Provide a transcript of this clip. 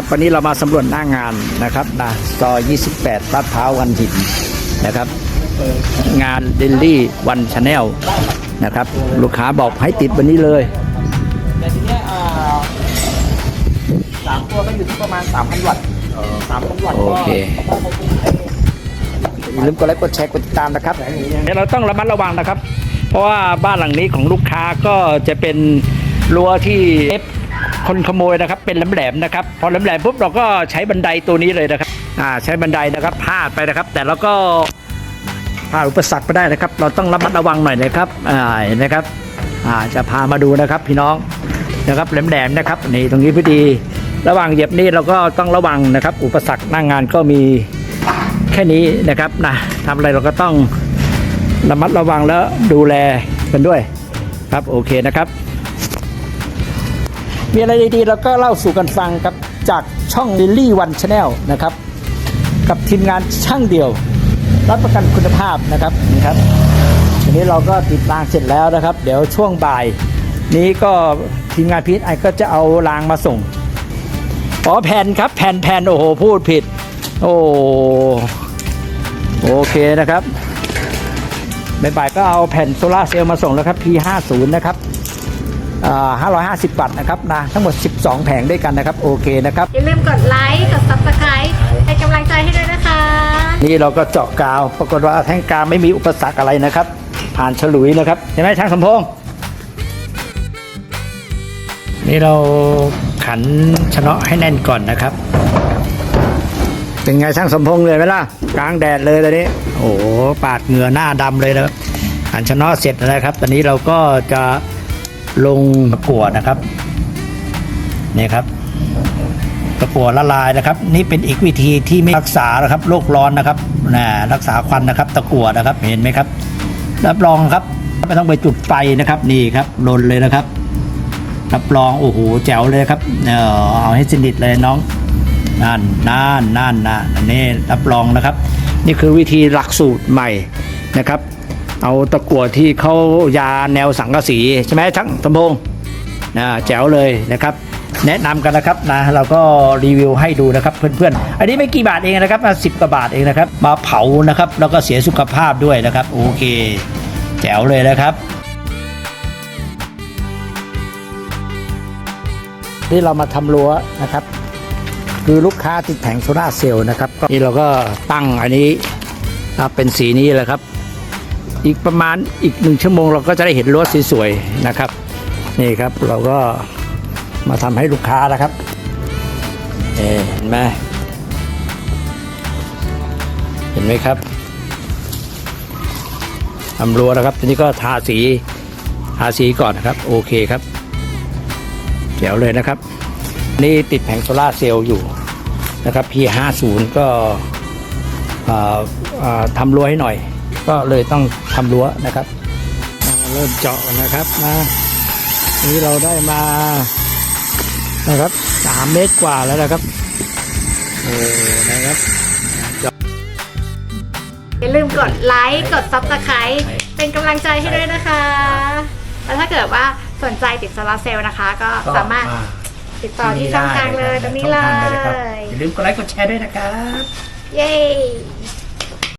ครับ วันนี้เรามาสำรวจหน้างานนะครับนะซอย 28ลาดพร้าววันหินนะครับ งานเดลลี่วันชาแนลนะครับ ลูกค้าบอกให้ติดวันนี้เลยแต่ทีเนี้ยอ่าสามตัวก็อยู่ที่ประมาณสามพันวัตต์สามพันวัตต์โอก็เค อย่าลืมกดไลค์กดแชร์กดติดตามนะครับ เดี๋ยวเราต้องระมัดระวังนะครับ เพราะว่าบ้านหลังนี้ของลูกค้าก็จะเป็นรั้วที่เอฟ คนขโมยนะครับ เป็นแหลมๆนะครับ พอแหลมๆปุ๊บเราก็ใช้บันไดตัวนี้เลยนะครับอ่าใช้บันไดนะครับพาดไปนะครับ แต่เราก็ผ่านอุปสรรคไปได้นะครับ เราต้องระมัดระวังหน่อยนะครับอ่าเห็นไหมครับอ่าจะพามาดูนะครับพี่น้องนะครับแหลมๆนะครับนี่ตรงนี้พอดี ระหว่างเหยียบนี่เราก็ต้องระวังนะครับ อุปสรรคหน้างานก็มีแค่นี้นะครับนะทำอะไรเราก็ต้องระมัดระวังแล้วดูแลกันด้วยครับโอเคนะครับ มีอะไรดีๆเราก็เล่าสู่กันฟังครับจากช่อง Lily One Channel นะครับ กับทีมงานช่างเดียว รับประกันคุณภาพนะครับนี่ครับทีนี้เราก็ติดรางเสร็จแล้วนะครับ เดี๋ยวช่วงบ่าย นี้ก็ทีมงานพีทไอก็จะเอารางมาส่งอ๋อแผ่นครับ แผ่นแผ่นโอ้โหพูดผิด โอ้โอเคนะครับบ่ายๆก็เอาแผ่นโซลาร์เซลล์มาส่งแล้วครับ P50 นะครับ 550วัตต์นะครับนะทั้งหมด 12 แผงด้วยกันนะครับ โอเคนะครับ อย่าลืมกดไลค์ กด subscribe ให้กำลังใจให้ด้วยนะคะ นี่เราก็เจาะกาว ปรากฏว่าแท่งกาวไม่มีอุปสรรคอะไรนะครับ ผ่านฉลุยนะครับเห็นไหมช่างสมพงษ์นี่เราขันชะเนาะให้แน่นก่อนนะครับ เป็นไงช่างสมพงษ์เลยไหมล่ะกลางแดดเลยตอนนี้ โอ้โหปาดเหงื่อหน้าดำเลยนะครับขันชะเนาะเสร็จแล้วนะครับ ตอนนี้เราก็จะ ลงตะกั่วนะครับนี่ครับตะกั่วละลายนะครับ นี่เป็นอีกวิธีที่ไม่รักษานะครับโรคร้อนนะครับนะรักษาควันนะครับ ตะกั่วนะครับเห็นไหมครับรับรองครับไม่ต้องไปจุดไฟนะครับนี่ครับลนเลยนะครับ รับรองโอ้โหแจ๋วเลยครับเออเอาให้สนิทเลยน้องนั่นนั่นนั่นนะอันนี้รับรองนะครับ นี่คือวิธีหลักสูตรใหม่นะครับ เอาตะกั่วที่เขายาแนวสังกะสีใช่ไหมช่างสมพงษ์นะแจ๋วเลยนะครับ แนะนำกันนะครับนะเราก็รีวิวให้ดูนะครับเพื่อนๆ อันนี้ไม่กี่บาทเองนะครับสิบกว่าบาทเองนะครับ มาเผานะครับ แล้วก็เสียสุขภาพด้วยนะครับ โอเค แจ๋วเลยนะครับนี่เรามาทำรั้วนะครับ คือลูกค้าติดแผงโซลาร์เซลล์นะครับก็นี่เราก็ตั้งอันนี้อ่าเป็นสีนี้แหละครับ อีกประมาณอีกหนึ่งชั่วโมง เราก็จะได้เห็นรั้วสวยๆนะครับ นี่ครับเราก็มาทำให้ลูกค้านะครับเห็นไหมเห็นไหมครับทำรั้วนะครับทีนี้ก็ทาสีทาสีก่อนนะครับ โอเคครับเดี๋ยวเลยนะครับ นี่ติดแผงโซลาเซลล์อยู่นะครับ P50 ก็ทำรั้วให้หน่อย ก็เลยต้องทำรั้วนะครับอ่าเริ่มเจาะนะครับนะนี่เราได้มานะครับสามเมตรกว่าแล้วนะครับโอ้นะครับอย่าลืมกดไลค์กด subscribe เป็นกำลังใจให้ด้วยนะคะแล้วถ้าเกิดว่าสนใจติดโซลาร์เซลล์นะคะ ก็สามารถติดต่อที่ช่องทางเลยตรงนี้เลช่องทางเลยนะครับยอย่าลืมกดไลค์กดแชร์ด้วยนะครับ เย้